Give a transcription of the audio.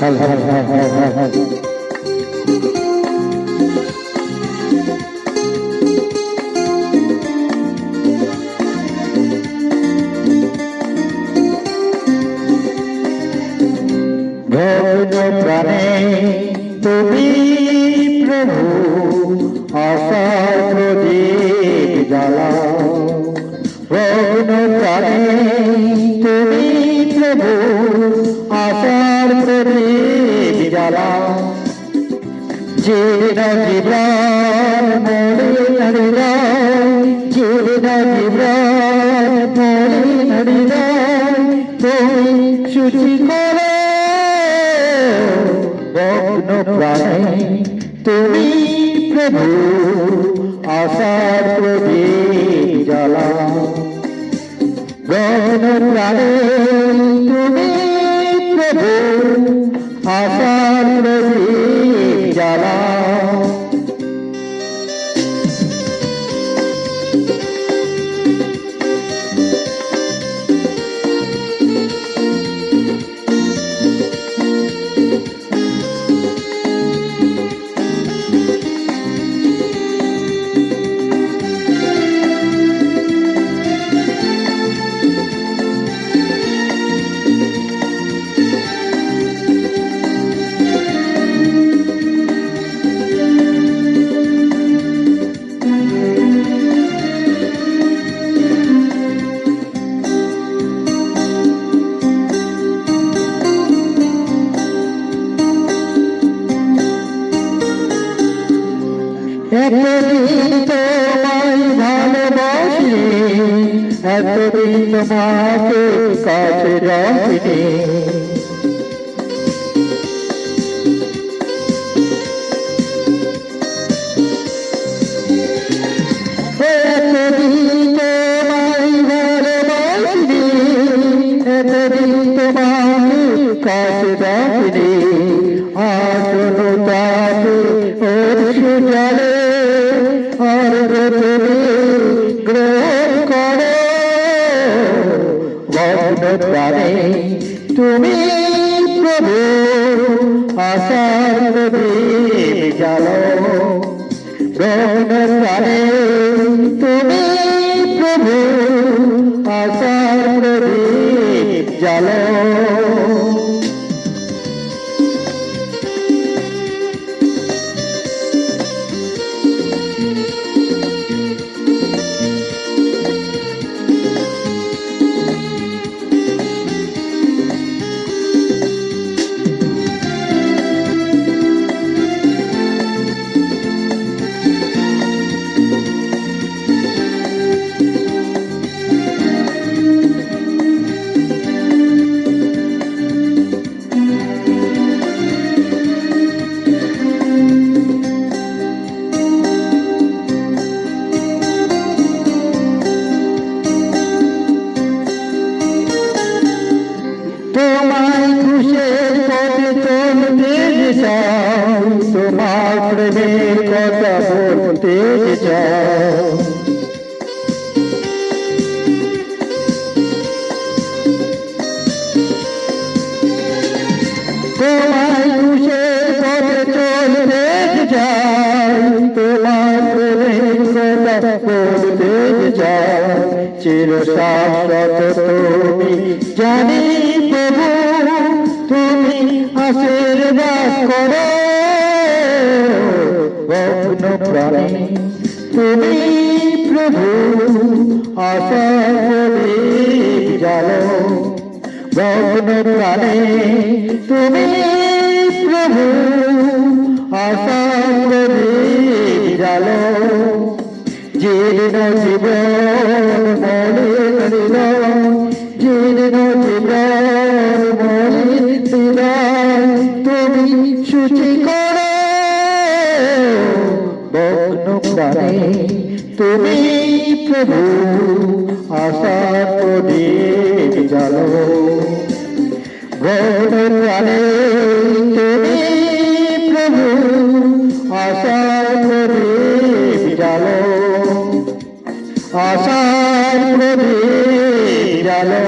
হাল হাল হাল হাল হাল হাল প্রাণে তুমি প্রভু আশার প্রদীপ জ্বালা প্রাণে প্রভু আশার প্রদীপ জ্বালা জীবন জীবন মরে হরিরায় জীবন জীবন মরে হরিরায় তুমি সুচি করে ভগ্ন প্রাণে। তুমি প্রভু আশার প্রদীপ জ্বালা গণ প্রাণে তুমি প্রভু আশার প্রদীপ জ্বালা এতদিন তোমায় ভালোবাসি এতদিন তোমাকে কাছে রাখিনি। কাছে রাখিনি। আসল তাকে ওর সুজলে প্রাণে তুমি প্রভু আসার জালো। গ্রহণ প্রাণে তুমি প্রভু আসার প্রদীপ বলতে চাও তোমায় খুশের পথে চলতে চাও তোমার প্রেমের কথা বলতে চাও চির শাশ্বত তুমি জানি প্রভু, তুমি আশীর্বাদ করো। প্রাণে তুমি প্রভু আশা তুমি প্রভু আশা জালো জীর্ণ জীবন মনে জীর্ণ জীবন মনে তুমি প্রাণে তুমি প্রভু আশা প্রদীপ জালো ভোর প্রাণে তুমি প্রভু আশা প্রদীপ জালো আশা প্রদীপ জালো